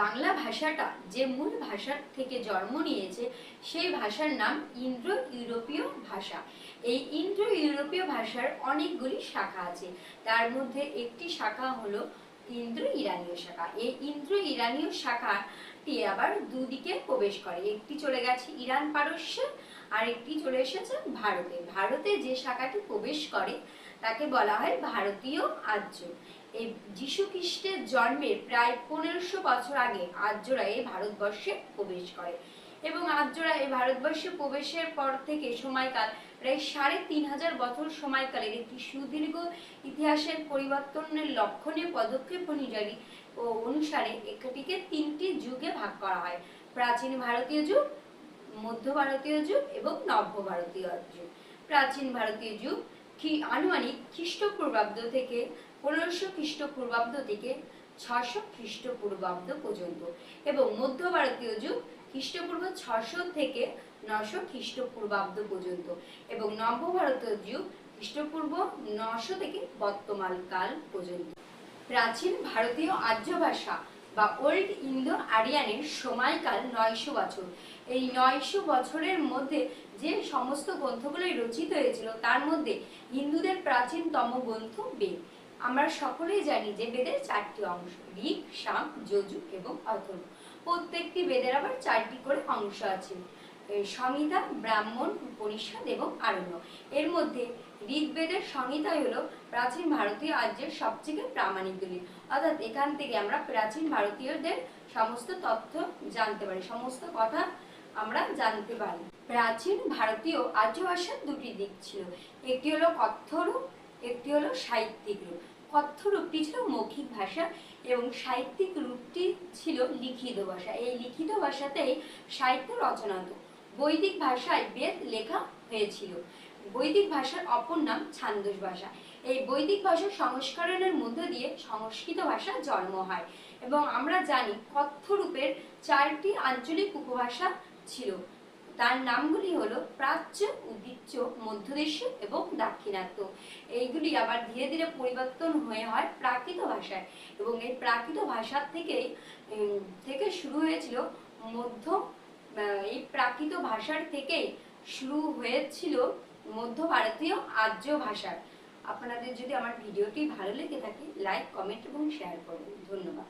বাংলা ভাষাটা যে মূল ভাষার থেকে জন্ম নিয়েছে, সেই ভাষার নাম ইন্দ্রো ইউরোপীয় ভাষা। এই ইন্দ্র ইউরোপীয় ভাষার অনেকগুলি শাখা আছে। তার মধ্যে একটি শাখা হলো ইন্দ্র ইরানীয় শাখা। এই ইন্দ্র ইরানীয় শাখাটি আবার দুদিকে প্রবেশ করে। একটি চলে গেছে ইরান পারস্য আর একটি চলে এসেছে ভারতে। ভারতে যে শাখাটি প্রবেশ করে, তাকে বলা হয় ভারতীয় আর্য। এই যীশু খ্রিস্টের জন্মের প্রায় পনেরোশো বছর আগে আর্যরা এই ভারতবর্ষে প্রবেশ করে। এবং আর্যরা এই ভারতবর্ষে প্রবেশের পর থেকে সময়কাল, প্রায় সাড়ে তিন হাজার বছর সময়কালের একটি সুদীর্ঘ ইতিহাসের পরিবর্তনের লক্ষণীয় পদক্ষেপ অনুযায়ী ও অনুসারে এটিকে তিনটি যুগে ভাগ করা হয়। প্রাচীন ভারতীয় যুগ, মধ্য ভারতীয় যুগ এবং নব্য ভারতীয় যুগ। প্রাচীন ভারতীয় যুগ আনুমানিক খ্রিস্টপূর্বাব্দ থেকে পনেরোশো খ্রিস্টপূর্বাব্দ থেকে ছশো খ্রিস্টপূর্বাব্দ পর্যন্ত এবং মধ্য ভারতীয় যুগ খ্রিস্টপূর্ব ছশো থেকে নশো খ্রিস্টপূর্বাব্দ পর্যন্ত এবং নব্য ভারতীয় যুগ খ্রিস্টপূর্ব নশো থেকে বর্তমান কাল পর্যন্ত। প্রাচীন ভারতীয় আর্য ভাষা বা ওল্ড ইন্দো আরিয়ানের সময়কাল নয়শো বছর। এই নয়শো বছরের মধ্যে যে সমস্ত গ্রন্থগুলো রচিত হয়েছিল, তার মধ্যে হিন্দুদের প্রাচীনতম গ্রন্থ বেদ। আমরা সকলেই জানি যে বেদের চারটি অংশ ঋক সাম যজু এবং অথর্ব। প্রত্যেকটি বেদের আবার চারটি করে অংশ আছে। সংহিতা, ব্রাহ্মণ, উপনিষদ এবং আরণ্য। এর মধ্যে ঋগ্বেদের সংহিতাই হলো প্রাচীন ভারতীয় আর্যের সবথেকে প্রামাণিক দলিল। অর্থাৎ এখান থেকে আমরা প্রাচীন ভারতীয়দের সমস্ত তথ্য জানতে পারি, সমস্ত কথা আমরা জানতে পারি। প্রাচীন ভারতীয় আর্য ভাষার দুটি দিক ছিল। একটি হলো কথ্য রূপ, একটি হলো সাহিত্যিক রূপ। কথ্য রূপটি ছিল মৌখিক ভাষা এবং সাহিত্যিক রূপটি ছিল লিখিত ভাষা। এই লিখিত ভাষাতেই সাহিত্য রচনা হতো। বৈদিক ভাষায় বেদ লেখা হয়েছিল। বৈদিক ভাষার অপর নাম ছান্দস ভাষা। এই বৈদিক ভাষার সংস্করণের মধ্য দিয়ে সংস্কৃত ভাষা জন্ম হয় এবং আমরা জানি কথ্য রূপের চারটি আঞ্চলিক উপভাষা ছিল। তার নামগুলি হলো প্রাচ্য, উদিচ্য, মধ্যদেশীয় এবং দাক্ষিণাত্য। এইগুলি আবার ধীরে ধীরে পরিবর্তন হয়ে হয় প্রাকৃত ভাষায় এবং এই প্রাকৃত ভাষার থেকেই থেকে শুরু হয়েছিল মধ্য এই প্রাকৃত ভাষার থেকেই শুরু হয়েছিল মধ্য ভারতীয় আর্য ভাষার আপনাদের যদি আমার ভিডিওটি ভালো লেগে থাকে লাইক কমেন্ট এবং শেয়ার করবেন ধন্যবাদ।